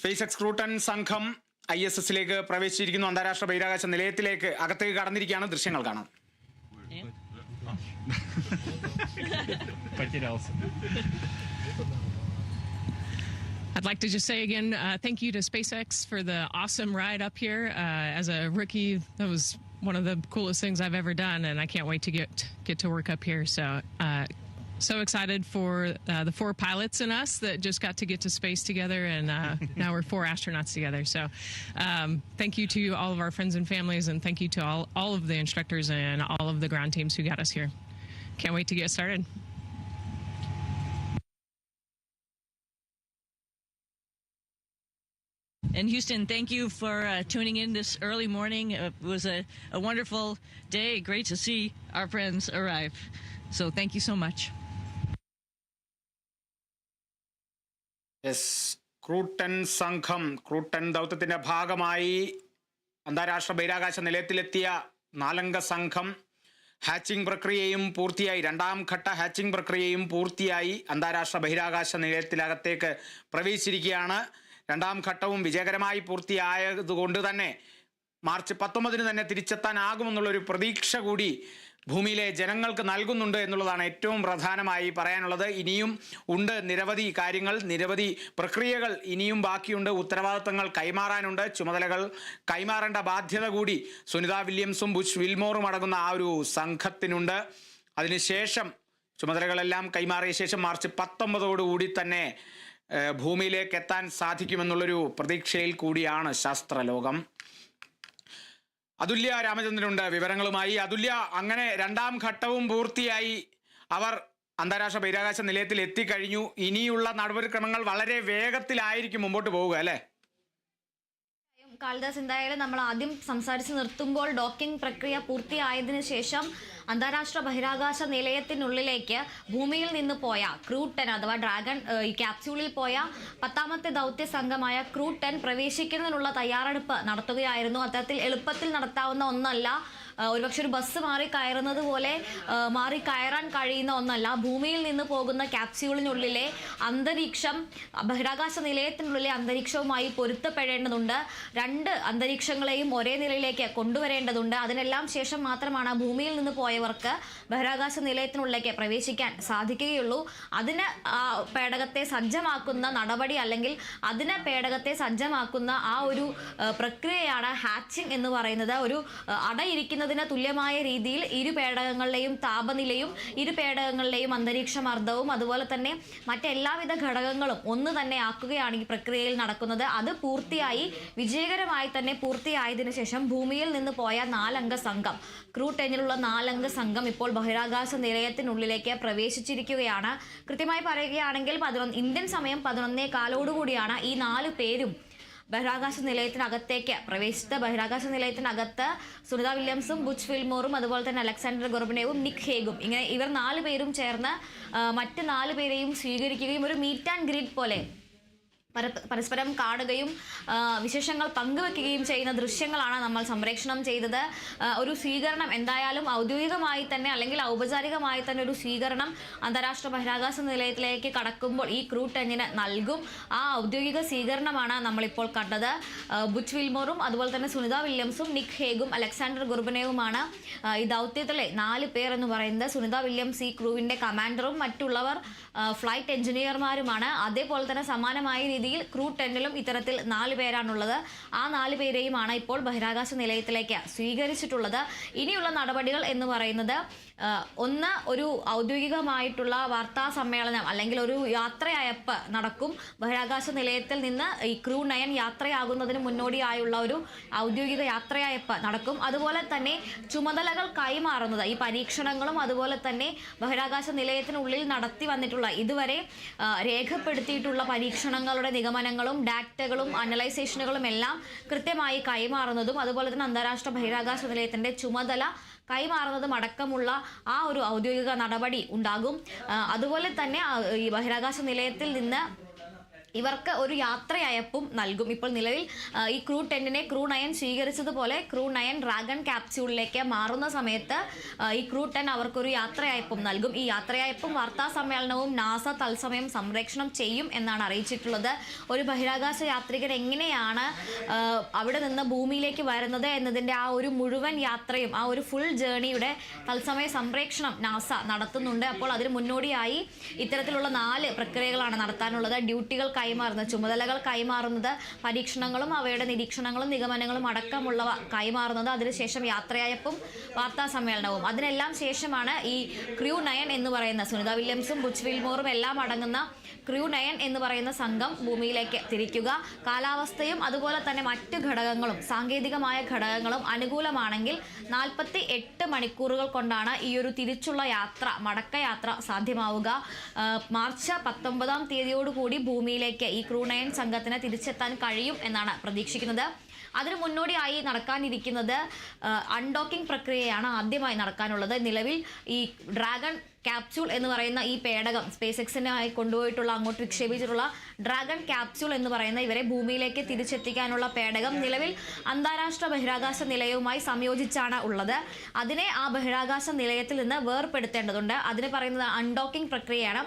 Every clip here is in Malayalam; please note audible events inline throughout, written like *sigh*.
സ്പേസ് എക്സ്ക്രൂട്ടൻ സംഘം ഐ എസ് എസിലേക്ക് പ്രവേശിച്ചിരിക്കുന്നു അന്താരാഷ്ട്ര ബഹിരാകാശ നിലയത്തിലേക്ക് അകത്തേക്ക് കടന്നിരിക്കുകയാണ് ദൃശ്യങ്ങൾ കാണാം I'd like to just say again, uh, thank you to SpaceX for the awesome ride up here. Uh, as a rookie, that was one of the coolest things I've ever done, and I can't wait to get get to work up here. So, uh, so excited for uh, the four pilots and us that just got to get to space together, and uh, *laughs* now we're four astronauts together. So, um, thank you to all of our friends and families, and thank you to all all of the instructors and all of the ground teams who got us here. Can't wait to get started. And Houston, thank you for uh, tuning in this early morning. Uh, It was a, a wonderful day. Great to see our friends arrive. So thank you so much. S crew ten സംഘം ക്രൂട്ടൻ ദൗത്യത്തിന്റെ ഭാഗമായി അന്താരാഷ്ട്ര ബഹിരാകാശ നിലയത്തിലെത്തിയ നാലംഗ സംഘം ഹാച്ചിംഗ് പ്രക്രിയയും പൂർത്തിയായി. രണ്ടാം ഘട്ട ഹാച്ചിംഗ് പ്രക്രിയയും പൂർത്തിയായി അന്താരാഷ്ട്ര ബഹിരാകാശ നിലയത്തിലകത്തേക്ക് പ്രവേശിച്ചിരിക്കുകയാണ്. രണ്ടാം ഘട്ടവും വിജയകരമായി പൂർത്തിയായതുകൊണ്ട് തന്നെ മാർച്ച് പത്തൊമ്പതിന് തന്നെ തിരിച്ചെത്താനാകുമെന്നുള്ളൊരു പ്രതീക്ഷ കൂടി ഭൂമിയിലെ ജനങ്ങൾക്ക് നൽകുന്നുണ്ട് എന്നുള്ളതാണ് ഏറ്റവും പ്രധാനമായി പറയാനുള്ളത്. ഇനിയും ഉണ്ട് നിരവധി കാര്യങ്ങൾ നിരവധി പ്രക്രിയകൾ ഇനിയും ബാക്കിയുണ്ട്. ഉത്തരവാദിത്തങ്ങൾ കൈമാറാനുണ്ട്. ചുമതലകൾ കൈമാറേണ്ട ബാധ്യത കൂടി സുനിത വില്യംസും ബുഷ് വിൽമോറും അടങ്ങുന്ന ആ ഒരു സംഘത്തിനുണ്ട്. അതിനുശേഷം ചുമതലകളെല്ലാം കൈമാറിയ ശേഷം മാർച്ച് പത്തൊമ്പതോടുകൂടി തന്നെ ഭൂമിയിലേക്ക് എത്താൻ സാധിക്കുമെന്നുള്ളൊരു പ്രതീക്ഷയിൽ കൂടിയാണ് ശാസ്ത്രലോകം. അതുല്യ രാമചന്ദ്രനുണ്ട് വിവരങ്ങളുമായി. അതുല്യ അങ്ങനെ രണ്ടാം ഘട്ടവും പൂർത്തിയായി അവർ അന്താരാഷ്ട്ര ബഹിരാകാശ നിലയത്തിൽ എത്തിക്കഴിഞ്ഞു. ഇനിയുള്ള നടപടിക്രമങ്ങൾ വളരെ വേഗത്തിലായിരിക്കും മുമ്പോട്ട് പോവുക അല്ലേ? കാളിദാസ് എന്തായാലും നമ്മൾ ആദ്യം സംസാരിച്ച് നിർത്തുമ്പോൾ ഡോക്കിംഗ് പ്രക്രിയ പൂർത്തിയായതിനു ശേഷം അന്താരാഷ്ട്ര ബഹിരാകാശ നിലയത്തിനുള്ളിലേക്ക് ഭൂമിയിൽ നിന്ന് പോയ ക്രൂ ടെൻ അഥവാ ഡ്രാഗൺ ഈ ക്യാപ്സ്യൂളിൽ പോയ പത്താമത്തെ ദൗത്യ സംഘമായ ക്രൂ ടെൻ പ്രവേശിക്കുന്നതിനുള്ള തയ്യാറെടുപ്പ് നടത്തുകയായിരുന്നു. അത്തരത്തിൽ എളുപ്പത്തിൽ നടത്താവുന്ന ഒന്നല്ല ഒരുപക്ഷെ ഒരു ബസ് മാറി കയറുന്നത് പോലെ മാറി കയറാൻ കഴിയുന്ന ഒന്നല്ല. ഭൂമിയിൽ നിന്ന് പോകുന്ന ക്യാപ്സ്യൂളിനുള്ളിലെ അന്തരീക്ഷം ബഹിരാകാശ നിലയത്തിനുള്ളിലെ അന്തരീക്ഷവുമായി പൊരുത്തപ്പെടേണ്ടതുണ്ട്. രണ്ട് അന്തരീക്ഷങ്ങളെയും ഒരേ നിലയിലേക്ക് കൊണ്ടുവരേണ്ടതുണ്ട്. അതിനെല്ലാം ശേഷം മാത്രമാണ് ഭൂമിയിൽ നിന്ന് പോയവർക്ക് ബഹിരാകാശ നിലയത്തിനുള്ളിലേക്ക് പ്രവേശിക്കാൻ സാധിക്കുകയുള്ളൂ. അതിന് പേടകത്തെ സജ്ജമാക്കുന്ന നടപടി അല്ലെങ്കിൽ അതിന് പേടകത്തെ സജ്ജമാക്കുന്ന ആ ഒരു പ്രക്രിയയാണ് ഹാച്ചിങ് എന്ന് പറയുന്നത്. ഒരു ഏഹ്, അടയിരിക്കുന്നതിന് തുല്യമായ രീതിയിൽ ഇരു പേടകങ്ങളിലെയും താപനിലയും ഇരു പേടകങ്ങളിലെയും അന്തരീക്ഷ മർദ്ദവും അതുപോലെ തന്നെ മറ്റെല്ലാവിധ ഘടകങ്ങളും ഒന്ന് തന്നെ ആക്കുകയാണ് ഈ പ്രക്രിയയിൽ നടക്കുന്നത്. അത് പൂർത്തിയായി വിജയകരമായി തന്നെ പൂർത്തിയായതിനു ശേഷം ഭൂമിയിൽ നിന്ന് പോയ നാലംഗ സംഘം ക്രൂ ടെന്നിലുള്ള നാലംഗ സംഘം ഇപ്പോൾ ബഹിരാകാശ നിലയത്തിനുള്ളിലേക്ക് പ്രവേശിച്ചിരിക്കുകയാണ്. കൃത്യമായി പറയുകയാണെങ്കിൽ പതിനൊന്ന് ഇന്ത്യൻ സമയം പതിനൊന്നേ കാലോടുകൂടിയാണ് ഈ നാല് പേരും ബഹിരാകാശ നിലയത്തിനകത്തേക്ക് പ്രവേശിച്ച ബഹിരാകാശ നിലയത്തിനകത്ത് സുനിത വില്യംസും ബുച്ച് ഫിൽമോറും അതുപോലെ തന്നെ അലക്സാണ്ടർ ഗോർബനേവും നിക് ഹേഗും. ഇങ്ങനെ ഇവർ നാല് പേരും ചേർന്ന് മറ്റു നാല് പേരെയും സ്വീകരിക്കുകയും ഒരു മീറ്റ് ആൻഡ് ഗ്രീറ്റ് പോലെ പരസ്പരം കാണുകയും വിശേഷങ്ങൾ പങ്കുവെക്കുകയും ചെയ്യുന്ന ദൃശ്യങ്ങളാണ് നമ്മൾ സംപ്രേഷണം ചെയ്തത്. ഒരു സ്വീകരണം എന്തായാലും ഔദ്യോഗികമായി തന്നെ അല്ലെങ്കിൽ ഔപചാരികമായി തന്നെ ഒരു സ്വീകരണം അന്താരാഷ്ട്ര ബഹിരാകാശ നിലയത്തിലേക്ക് കടക്കുമ്പോൾ ഈ ക്രൂ ടെന്നിന് നൽകും. ആ ഔദ്യോഗിക സ്വീകരണമാണ് നമ്മളിപ്പോൾ കണ്ടത്. ബുച്ച് വിൽമോറും അതുപോലെ തന്നെ സുനിത വില്യംസും നിക് ഹേഗും അലക്സാണ്ടർ ഗുർബനയുമാണ്. ആ, ഈ ദൗത്യത്തിലെ നാല് പേർ എന്ന് പറയുന്നത് സുനിത വില്യംസ് ഈ ക്രൂവിന്റെ കമാൻഡറും മറ്റുള്ളവർ ഫ്ലൈറ്റ് എഞ്ചിനീയർമാരുമാണ്. അതേപോലെ തന്നെ സമാനമായ രീതിയിൽ ക്രൂ ടെന്നിലും ഇത്തരത്തിൽ നാല് പേരാണുള്ളത്. ആ നാല് പേരെയുമാണ് ഇപ്പോൾ ബഹിരാകാശ നിലയത്തിലേക്ക് സ്വീകരിച്ചിട്ടുള്ളത്. ഇനിയുള്ള നടപടികൾ എന്ന് പറയുന്നത് ഒന്ന് ഒരു ഔദ്യോഗികമായിട്ടുള്ള വാർത്താ സമ്മേളനം അല്ലെങ്കിൽ ഒരു യാത്രയയപ്പ് നടക്കും. ബഹിരാകാശ നിലയത്തിൽ നിന്ന് ഈ ക്രൂ നയൻ യാത്രയാകുന്നതിന് മുന്നോടിയായുള്ള ഒരു ഔദ്യോഗിക യാത്രയയപ്പ് നടക്കും. അതുപോലെ തന്നെ ചുമതലകൾ കൈമാറുന്നത് ഈ പരീക്ഷണങ്ങളും അതുപോലെ തന്നെ ബഹിരാകാശ നിലയത്തിനുള്ളിൽ നടത്തി വന്നിട്ടുള്ള ഇതുവരെ രേഖപ്പെടുത്തിയിട്ടുള്ള പരീക്ഷണങ്ങളുടെ നിഗമനങ്ങളും ഡാറ്റകളും അനലൈസേഷനുകളും എല്ലാം കൃത്യമായി കൈമാറുന്നതും അതുപോലെ തന്നെ അന്താരാഷ്ട്ര ബഹിരാകാശ നിലയത്തിന്റെ ചുമതല കൈമാറുന്നതും അടക്കമുള്ള ആ ഒരു ഔദ്യോഗിക നടപടി ഉണ്ടാകും. അതുപോലെ തന്നെ ഈ ബഹിരാകാശ നിലയത്തിൽ നിന്ന് ഇവർക്ക് ഒരു യാത്രയയപ്പും നൽകും. ഇപ്പോൾ നിലവിൽ ഈ ക്രൂ ടെന്നിനെ ക്രൂ നയൻ സ്വീകരിച്ചതുപോലെ ക്രൂ നയൻ ഡ്രാഗൺ ക്യാപ്സ്യൂളിലേക്ക് മാറുന്ന സമയത്ത് ഈ ക്രൂ ടെൻ അവർക്കൊരു യാത്രയയപ്പും നൽകും. ഈ യാത്രയയപ്പും വാർത്താ സമ്മേളനവും നാസ തത്സമയം സംരക്ഷണം ചെയ്യും എന്നാണ് അറിയിച്ചിട്ടുള്ളത്. ഒരു ബഹിരാകാശ യാത്രികൻ എങ്ങനെയാണ് അവിടെ നിന്ന് ഭൂമിയിലേക്ക് വരുന്നത് എന്നതിന്റെ ആ ഒരു മുഴുവൻ യാത്രയും ആ ഒരു ഫുൾ ജേണിയുടെ തത്സമയ സംപ്രേക്ഷണം നാസ നടത്തുന്നുണ്ട്. അപ്പോൾ അതിന് മുന്നോടിയായി ഇത്തരത്തിലുള്ള നാല് പ്രക്രിയകളാണ് നടത്താനുള്ളത്. ഡ്യൂട്ടികൾ കൈമാറുന്നത്. ചുമതലകൾ കൈമാറുന്നത് പരീക്ഷണങ്ങളും അവയുടെ നിരീക്ഷണങ്ങളും നിഗമനങ്ങളും അടക്കമുള്ളവ കൈമാറുന്നത് അതിനുശേഷം യാത്രയയപ്പും വാർത്താ സമ്മേളനവും. അതിനെല്ലാം ശേഷമാണ് ഈ ക്രൂ നയൻ എന്ന് പറയുന്ന സുനിത വില്യംസും ബുച്ച് വിൽമോറും എല്ലാം അടങ്ങുന്ന ക്രൂ നയൻ എന്ന് പറയുന്ന സംഘം ഭൂമിയിലേക്ക് തിരിക്കുക. കാലാവസ്ഥയും അതുപോലെ തന്നെ മറ്റ് ഘടകങ്ങളും സാങ്കേതികമായ ഘടകങ്ങളും അനുകൂലമാണെങ്കിൽ നാൽപ്പത്തി എട്ട് മണിക്കൂറുകൾ കൊണ്ടാണ് ഈ ഒരു തിരിച്ചുള്ള യാത്ര മടക്കയാത്ര സാധ്യമാവുക. മാർച്ച് പത്തൊമ്പതാം തീയതിയോടുകൂടി ഭൂമിയിലേക്ക് ഈ ക്രൂ നയൻ സംഘത്തിന് തിരിച്ചെത്താൻ കഴിയും എന്നാണ് പ്രതീക്ഷിക്കുന്നത്. അതിന് മുന്നോടിയായി നടക്കാനിരിക്കുന്നത് അൺഡോക്കിംഗ് പ്രക്രിയയാണ് ആദ്യമായി നടക്കാനുള്ളത്. നിലവിൽ ഈ ഡ്രാഗൺ ക്യാപ്സ്യൂൾ എന്ന് പറയുന്ന ഈ പേടകം സ്പേസ് എക്സിനായി കൊണ്ടുപോയിട്ടുള്ള അങ്ങോട്ട് വിക്ഷേപിച്ചിട്ടുള്ള ഡ്രാഗൺ ക്യാപ്സ്യൂൾ എന്ന് പറയുന്ന ഇവരെ ഭൂമിയിലേക്ക് തിരിച്ചെത്തിക്കാനുള്ള പേടകം നിലവിൽ അന്താരാഷ്ട്ര ബഹിരാകാശ നിലയവുമായി സംയോജിച്ചാണ് ഉള്ളത്. അതിനെ ആ ബഹിരാകാശ നിലയത്തിൽ നിന്ന് വേർപെടുത്തേണ്ടതുണ്ട് അതിന് പറയുന്നത് അൺഡോക്കിംഗ് പ്രക്രിയയാണ്.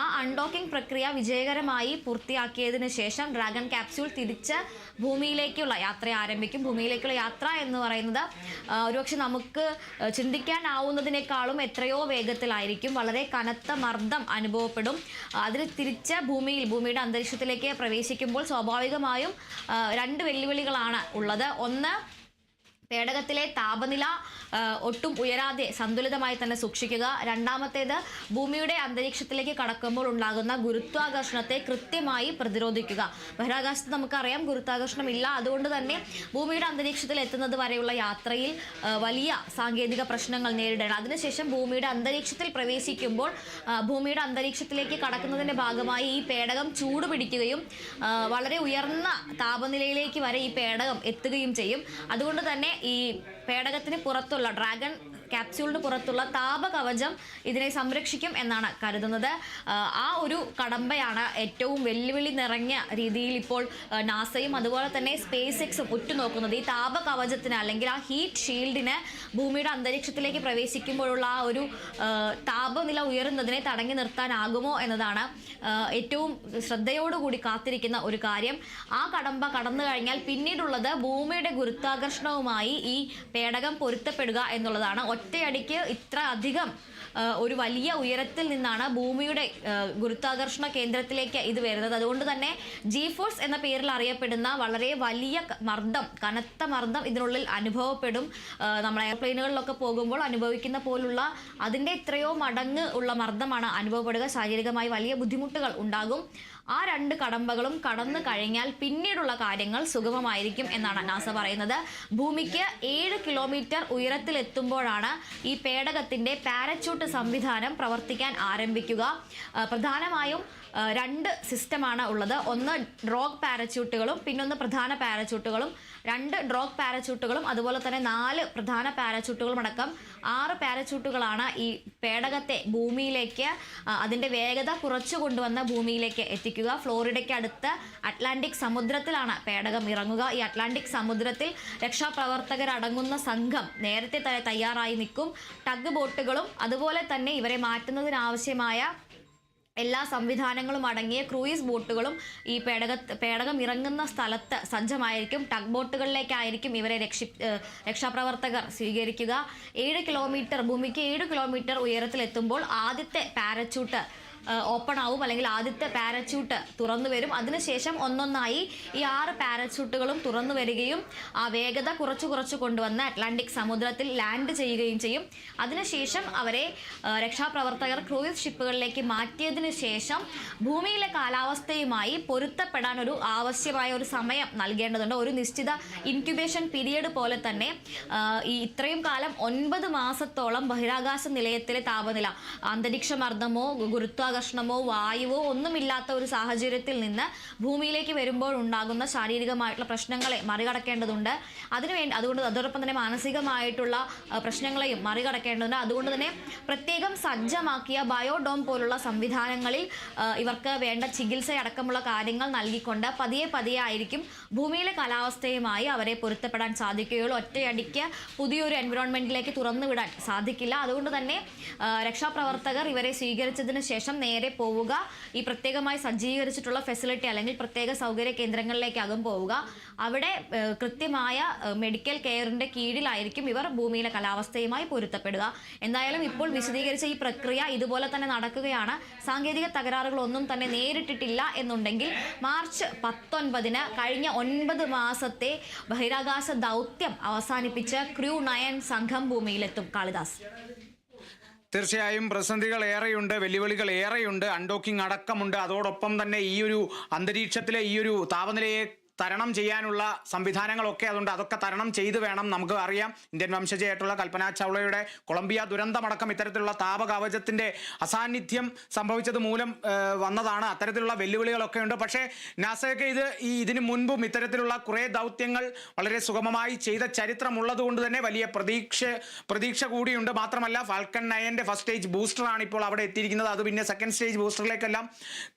ആ അൺഡോക്കിംഗ് പ്രക്രിയ വിജയകരമായി പൂർത്തിയാക്കിയതിന് ശേഷം ഡ്രാഗൺ ക്യാപ്സ്യൂൾ തിരിച്ച് ഭൂമിയിലേക്കുള്ള യാത്ര ആരംഭിക്കും. ഭൂമിയിലേക്കുള്ള യാത്ര എന്ന് പറയുന്നത് ഒരുപക്ഷെ നമുക്ക് ചിന്തിക്കാനാവുന്നതിനേക്കാളും എത്രയോ വേഗത്തിലായിരിക്കും. വളരെ കനത്ത മർദ്ദം അനുഭവപ്പെടും. അതിന് തിരിച്ച ഭൂമിയിൽ ഭൂമിയുടെ അന്തരീക്ഷത്തിലേക്ക് പ്രവേശിക്കുമ്പോൾ സ്വാഭാവികമായും രണ്ട് വെല്ലുവിളികളാണ് ഉള്ളത്. ഒന്ന് പേടകത്തിലെ താപനില ഒട്ടും ഉയരാതെ സന്തുലിതമായി തന്നെ സൂക്ഷിക്കുക. രണ്ടാമത്തേത് ഭൂമിയുടെ അന്തരീക്ഷത്തിലേക്ക് കടക്കുമ്പോൾ ഉണ്ടാകുന്ന ഗുരുത്വാകർഷണത്തെ കൃത്യമായി പ്രതിരോധിക്കുക. ബഹിരാകാശത്ത് നമുക്കറിയാം ഗുരുത്വാകർഷണം ഇല്ല അതുകൊണ്ട് തന്നെ ഭൂമിയുടെ അന്തരീക്ഷത്തിൽ എത്തുന്നത് വരെയുള്ള യാത്രയിൽ വലിയ സാങ്കേതിക പ്രശ്നങ്ങൾ നേരിടണം അതിനുശേഷം ഭൂമിയുടെ അന്തരീക്ഷത്തിൽ പ്രവേശിക്കുമ്പോൾ ഭൂമിയുടെ അന്തരീക്ഷത്തിലേക്ക് കടക്കുന്നതിന്റെ ഭാഗമായി ഈ പേടകം ചൂട് പിടിക്കുകയും വളരെ ഉയർന്ന താപനിലയിലേക്ക് വരെ ഈ പേടകം എത്തുകയും ചെയ്യും. അതുകൊണ്ട് തന്നെ ഈ പേടകത്തിന് പുറത്തുള്ള ഡ്രാഗൺ ക്യാപ്സ്യൂളിന് പുറത്തുള്ള താപകവചം ഇതിനെ സംരക്ഷിക്കും എന്നാണ് കരുതുന്നത്. ആ, ഒരു കടമ്പയാണ് ഏറ്റവും വെല്ലുവിളി നിറഞ്ഞ രീതിയിൽ ഇപ്പോൾ നാസയും അതുപോലെ തന്നെ സ്പേസ് എക്സും ഉറ്റുനോക്കുന്നത്. ഈ താപകവചത്തിന് അല്ലെങ്കിൽ ആ ഹീറ്റ് ഷീൽഡിന് ഭൂമിയുടെ അന്തരീക്ഷത്തിലേക്ക് പ്രവേശിക്കുമ്പോഴുള്ള ആ ഒരു താപനില ഉയരുന്നതിനെ തടഞ്ഞു നിർത്താനാകുമോ എന്നതാണ് ഏറ്റവും ശ്രദ്ധയോടുകൂടി കാത്തിരിക്കുന്ന ഒരു കാര്യം. ആ കടമ്പ കടന്നു കഴിഞ്ഞാൽ പിന്നീടുള്ളത് ഭൂമിയുടെ ഗുരുത്വാകർഷണവുമായി ഈ പേടകം പൊരുത്തപ്പെടുക എന്നുള്ളതാണ്. ഒറ്റയടിക്ക് ഇത്ര അധികം ഒരു വലിയ ഉയരത്തിൽ നിന്നാണ് ഭൂമിയുടെ ഗുരുത്വാകർഷണ കേന്ദ്രത്തിലേക്ക് ഇത് വരുന്നത്. അതുകൊണ്ട് തന്നെ ജി ഫോഴ്സ് എന്ന പേരിൽ അറിയപ്പെടുന്ന വളരെ വലിയ മർദ്ദം കനത്ത മർദ്ദം ഇതിനുള്ളിൽ അനുഭവപ്പെടും. നമ്മൾ എയർപ്ലെയിനുകളിലൊക്കെ പോകുമ്പോൾ അനുഭവിക്കുന്ന പോലുള്ള അതിന്റെ എത്രയോ മടങ്ങ് ഉള്ള മർദ്ദമാണ് അനുഭവപ്പെടുക. ശാരീരികമായി വലിയ ബുദ്ധിമുട്ടുകൾ ഉണ്ടാകും. ആ രണ്ട് കടമ്പകളും കടന്നു കഴിഞ്ഞാൽ പിന്നീടുള്ള കാര്യങ്ങൾ സുഗമമായിരിക്കും എന്നാണ് നാസ പറയുന്നത്. ഭൂമിക്ക് ഏഴ് കിലോമീറ്റർ ഉയരത്തിലെത്തുമ്പോഴാണ് ഈ പേടകത്തിന്റെ പാരച്യൂട്ട് സംവിധാനം പ്രവർത്തിക്കാൻ ആരംഭിക്കുക. പ്രധാനമായും രണ്ട് സിസ്റ്റമാണ് ഉള്ളത്. ഒന്ന് ഡ്രോഗ് പാരച്യൂട്ടുകളും പിന്നൊന്ന് പ്രധാന പാരച്യൂട്ടുകളും. രണ്ട് ഡ്രോപ്പ് പാരച്യൂട്ടുകളും അതുപോലെ തന്നെ നാല് പ്രധാന പാരച്യൂട്ടുകളും അടക്കം ആറ് പാരച്യൂട്ടുകളാണ് ഈ പേടകത്തെ ഭൂമിയിലേക്ക് അതിന്റെ വേഗത കുറച്ചു കൊണ്ടുവന്ന് ഭൂമിയിലേക്ക് എത്തിക്കുക. ഫ്ലോറിഡയ്ക്ക് അടുത്ത് അറ്റ്ലാന്റിക് സമുദ്രത്തിലാണ് പേടകം ഇറങ്ങുക. ഈ അറ്റ്ലാന്റിക് സമുദ്രത്തിൽ രക്ഷാപ്രവർത്തകരടങ്ങുന്ന സംഘം നേരത്തെ തന്നെ തയ്യാറായി നിൽക്കും. ടഗ് ബോട്ടുകളും അതുപോലെ തന്നെ ഇവരെ മാറ്റുന്നതിനാവശ്യമായ എല്ലാ സംവിധാനങ്ങളും അടങ്ങിയ ക്രൂയിസ് ബോട്ടുകളും ഈ പേടക പേടകം ഇറങ്ങുന്ന സ്ഥലത്ത് സജ്ജമായിരിക്കും. ടഗ് ബോട്ടുകളിലേക്കായിരിക്കും ഇവരെ രക്ഷി രക്ഷാപ്രവർത്തകർ സ്വീകരിക്കുക. ഏഴ് കിലോമീറ്റർ ഭൂമിക്ക് ഏഴ് കിലോമീറ്റർ ഉയരത്തിലെത്തുമ്പോൾ ആദ്യത്തെ പാരച്യൂട്ട് ഓപ്പൺ ആവും. അല്ലെങ്കിൽ ആദ്യത്തെ പാരച്യൂട്ട് തുറന്നു വരും. അതിനുശേഷം ഒന്നൊന്നായി ഈ ആറ് പാരച്യൂട്ടുകളും തുറന്നു വരികയും ആ വേഗത കുറച്ച് കുറച്ച് കൊണ്ടുവന്ന് അറ്റ്ലാന്റിക് സമുദ്രത്തിൽ ലാൻഡ് ചെയ്യുകയും ചെയ്യും. അതിനുശേഷം അവരെ രക്ഷാപ്രവർത്തകർ ക്രൂയിസ് ഷിപ്പുകളിലേക്ക് മാറ്റിയതിന് ശേഷം ഭൂമിയിലെ കാലാവസ്ഥയുമായി പൊരുത്തപ്പെടാൻ ഒരു ആവശ്യമായ ഒരു സമയം നൽകേണ്ടതുണ്ട്. ഒരു നിശ്ചിത ഇൻക്യുബേഷൻ പീരിയഡ് പോലെ തന്നെ ഈ ഇത്രയും കാലം ഒൻപത് മാസത്തോളം ബഹിരാകാശ നിലയത്തിലെ താപനില അന്തരീക്ഷ മർദ്ദമോ ഗുരുത്വാ ഗുരുത്വാകർഷണമോ വായുവോ ഒന്നുമില്ലാത്ത ഒരു സാഹചര്യത്തിൽ നിന്ന് ഭൂമിയിലേക്ക് വരുമ്പോൾ ഉണ്ടാകുന്ന ശാരീരികമായിട്ടുള്ള പ്രശ്നങ്ങളെ മറികടക്കേണ്ടതുണ്ട്. അതിനുവേണ്ടി അതുകൊണ്ട് അതോടൊപ്പം തന്നെ മാനസികമായിട്ടുള്ള പ്രശ്നങ്ങളെയും മറികടക്കേണ്ടതുണ്ട്. അതുകൊണ്ട് തന്നെ പ്രത്യേകം സജ്ജമാക്കിയ ബയോഡോം പോലുള്ള സംവിധാനങ്ങളിൽ ഇവർക്ക് വേണ്ട ചികിത്സയടക്കമുള്ള കാര്യങ്ങൾ നൽകിക്കൊണ്ട് പതിയെ പതിയെ ആയിരിക്കും ഭൂമിയിലെ കാലാവസ്ഥയുമായി അവരെ പൊരുത്തപ്പെടാൻ സാധിക്കുകയുള്ളൂ. ഒറ്റയടിക്ക് പുതിയൊരു എൻവിറോൺമെന്റിലേക്ക് തുറന്നുവിടാൻ സാധിക്കില്ല. അതുകൊണ്ട് തന്നെ രക്ഷാപ്രവർത്തകർ ഇവരെ സ്വീകരിച്ചതിന് ശേഷം നേരെ പോവുക. ഈ പ്രത്യേകമായി സജ്ജീകരിച്ചിട്ടുള്ള ഫെസിലിറ്റി അല്ലെങ്കിൽ പ്രത്യേക സൗകര്യ കേന്ദ്രങ്ങളിലേക്കാകും പോവുക. അവിടെ കൃത്യമായ മെഡിക്കൽ കെയറിന്റെ കീഴിലായിരിക്കും ഇവർ ഭൂമിയിലെ കാലാവസ്ഥയുമായി പൊരുത്തപ്പെടുക. എന്തായാലും ഇപ്പോൾ വിശദീകരിച്ച ഈ പ്രക്രിയ ഇതുപോലെ തന്നെ നടക്കുകയാണ്. സാങ്കേതിക തകരാറുകളൊന്നും തന്നെ നേരിട്ടിട്ടില്ല എന്നുണ്ടെങ്കിൽ മാർച്ച് പത്തൊൻപതിന് കഴിഞ്ഞ ഒൻപത് മാസത്തെ ബഹിരാകാശ ദൗത്യം അവസാനിപ്പിച്ച ക്രൂ നയൻ സംഘം ഭൂമിയിലെത്തും. കാളിദാസ്. തീർച്ചയായും പ്രതിസന്ധികൾ ഏറെയുണ്ട് വെല്ലുവിളികൾ ഏറെയുണ്ട് അൺഡോക്കിംഗ് അടക്കമുണ്ട്. അതോടൊപ്പം തന്നെ ഈ ഒരു അന്തരീക്ഷത്തിലെ ഈ ഒരു താപനിലയെ തരണം ചെയ്യാനുള്ള സംവിധാനങ്ങളൊക്കെ അതുകൊണ്ട് അതൊക്കെ തരണം ചെയ്ത് വേണം നമുക്ക് അറിയാം. ഇന്ത്യൻ വംശജയായിട്ടുള്ള കൽപ്പന ചൗളയുടെ കൊളംബിയ ദുരന്തമടക്കം ഇത്തരത്തിലുള്ള താപകവചത്തിന്റെ അസാന്നിധ്യം സംഭവിച്ചത് മൂലം വന്നതാണ്. അത്തരത്തിലുള്ള വെല്ലുവിളികളൊക്കെ ഉണ്ട്. പക്ഷേ നാസയൊക്കെ ഇത് ഈ ഇതിനു മുൻപും ഇത്തരത്തിലുള്ള കുറേ ദൗത്യങ്ങൾ വളരെ സുഗമമായി ചെയ്ത ചരിത്രമുള്ളത് കൊണ്ട് തന്നെ വലിയ പ്രതീക്ഷ പ്രതീക്ഷ കൂടിയുണ്ട്. മാത്രമല്ല ഫാൽക്കൺ നയന്റെ ഫസ്റ്റ് സ്റ്റേജ് ബൂസ്റ്ററാണ് ഇപ്പോൾ അവിടെ എത്തിയിരിക്കുന്നത്. അത് പിന്നെ സെക്കൻഡ് സ്റ്റേജ് ബൂസ്റ്ററിലേക്കെല്ലാം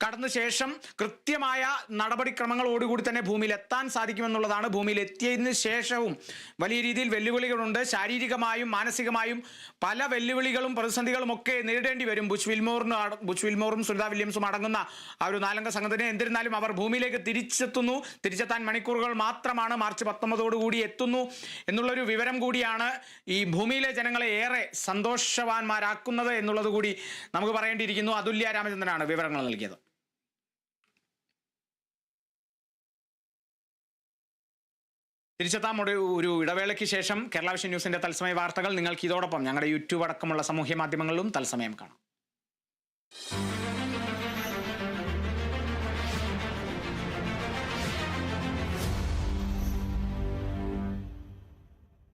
കടന്നു ശേഷം കൃത്യമായ നടപടിക്രമങ്ങളോടുകൂടി തന്നെ ഭൂമിയിൽ എത്താൻ സാധിക്കുമെന്നുള്ളതാണ് ഭൂമിയിൽ എത്തിയതിന് ശേഷവും വലിയ രീതിയിൽ വെല്ലുവിളികളുണ്ട്. ശാരീരികമായും മാനസികമായും പല വെല്ലുവിളികളും പ്രതിസന്ധികളും ഒക്കെ നേരിടേണ്ടി വരും. ബുഷ് വിൽമോറിനും ബുഷ് വിൽമോറും സുനിത വില്യംസും അടങ്ങുന്ന ആ ഒരു നാലംഗ സംഘത്തിന് എന്നിരുന്നാലും അവർ ഭൂമിയിലേക്ക് തിരിച്ചെത്തുന്നു. തിരിച്ചെത്താൻ മണിക്കൂറുകൾ മാത്രമാണ്. മാർച്ച് പത്തൊമ്പതോടുകൂടി എത്തുന്നു എന്നുള്ളൊരു വിവരം കൂടിയാണ് ഈ ഭൂമിയിലെ ജനങ്ങളെ ഏറെ സന്തോഷവാന്മാരാക്കുന്നത് എന്നുള്ളത് കൂടി നമുക്ക് പറയേണ്ടിയിരിക്കുന്നു. അതുല്യ രാമചന്ദ്രനാണ് വിവരങ്ങൾ നൽകിയത്. തിരിച്ചെത്താം. ഒരു ഒരു ഇടവേളയ്ക്ക് ശേഷം കേരള വിഷൻ ന്യൂസിന്റെ തത്സമയ വാർത്തകൾ നിങ്ങൾക്ക് ഇതോടൊപ്പം ഞങ്ങളുടെ യൂട്യൂബ് അടക്കമുള്ള സാമൂഹ്യ മാധ്യമങ്ങളിലും തത്സമയം കാണാം.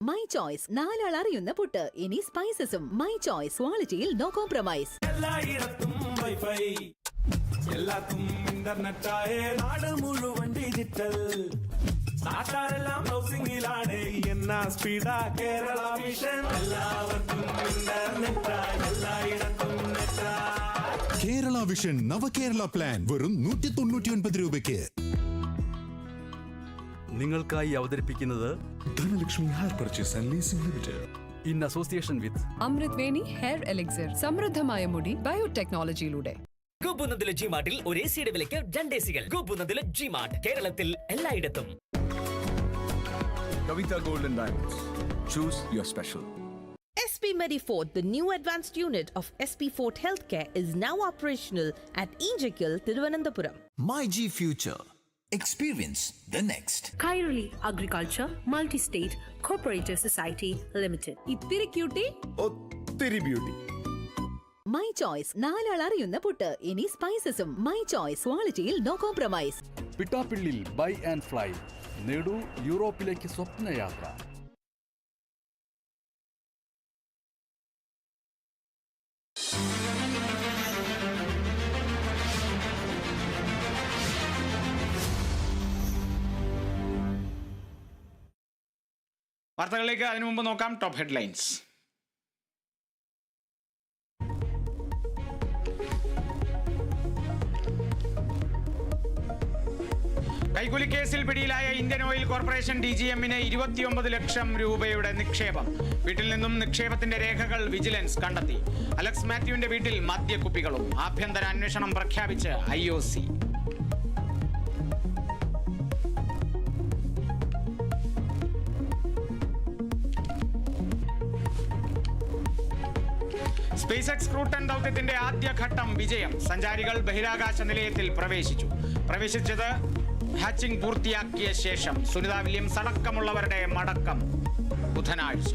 മൈ ചോയ്സ് നാലാൾ അറിയുന്ന പുട്ട്. ഇനി സ്പൈസസും മൈ ചോയ്സ് ക്വാളിറ്റിയിൽ നോ കോംപ്രമൈസ് എല്ലായിടത്തും വൈഫൈ എല്ലാത്തും ഇന്റർനെറ്റായേ നാട് മുഴുവൻ ഡിജിറ്റൽ നാട്ടാരെല്ലാം ഹൗസിംഗിലാണ് എന്നാ സ്പീഡാ കേരള മിഷൻ. എല്ലാവർക്കും എല്ലായിടത്തും നെറ്റാ. കേരള വിഷൻ നവകേരള പ്ലാൻ വെറും നൂറ്റി തൊണ്ണൂറ്റി രൂപയ്ക്ക്. നിങ്ങൾക്കായി അവതരിപ്പിക്കുന്നത് Dhanalakshmi hire purchase and leasing limited in association with Amrut Veni hair elixir സമൃദ്ധമായ മുടി ബയോടെക്നോളജിയിലൂടെ. ഗോപുനന്ദിലെ ജിമാർട്ടിൽ ഒരു എ സിയുടെ വിലയ്ക്ക് രണ്ട് എ സികൾ ഗോപുനന്ദിലെ ജിമാർട്ട് കേരളത്തിൽ എല്ലായിടത്തും. Kavitha golden diamonds choose your special SP Medifort, the new advanced unit of SP Fort Healthcare, is now operational at Injikil, Thiruvananthapuram. My G Future. Experience the next. Kairali agriculture multi state cooperative society limited ഇത്തിരി ക്യൂട്ടി ഒത്തിരി ബ്യൂട്ടി മൈ ചോയ്സ് നാലാൾ അറിയുന്ന പുട്ട്. ഇനി സ്പൈസസും മൈ ചോയ്സ് ക്വാളിറ്റിയിൽ no compromise Pittappillil buy and fly നേടൂ യൂറോപ്പിലേക്ക് സ്വപ്നയാത്ര വാർത്തകളിലേക്ക് അതിനു മുമ്പ് നോക്കാം. ടോപ്പ് ഹെഡ്ലൈൻസ് കൈക്കൂലി കേസിൽ പിടിയിലായ Indian oil corporation D G എമ്മിന് ഇരുപത്തിയൊമ്പത് ലക്ഷം രൂപയുടെ നിക്ഷേപം. വീട്ടിൽ നിന്നും നിക്ഷേപത്തിന്റെ രേഖകൾ വിജിലൻസ് കണ്ടെത്തി. അലക്സ് മാത്യുവിന്റെ വീട്ടിൽ മദ്യക്കുപ്പികളും. ആഭ്യന്തര അന്വേഷണം പ്രഖ്യാപിച്ച് I O C. Space X crew ten ദൗത്യത്തിന്റെ ആദ്യഘട്ടം വിജയം. സഞ്ചാരികൾ ബഹിരാകാശ നിലയത്തിൽ പ്രവേശിച്ചു. പ്രവേശിച്ചത് ഹാച്ചിംഗ് പൂർത്തിയാക്കിയ ശേഷം സുനിത വില്യംസ് അടക്കമുള്ളവരുടെ മടക്കം ബുധനാഴ്ച.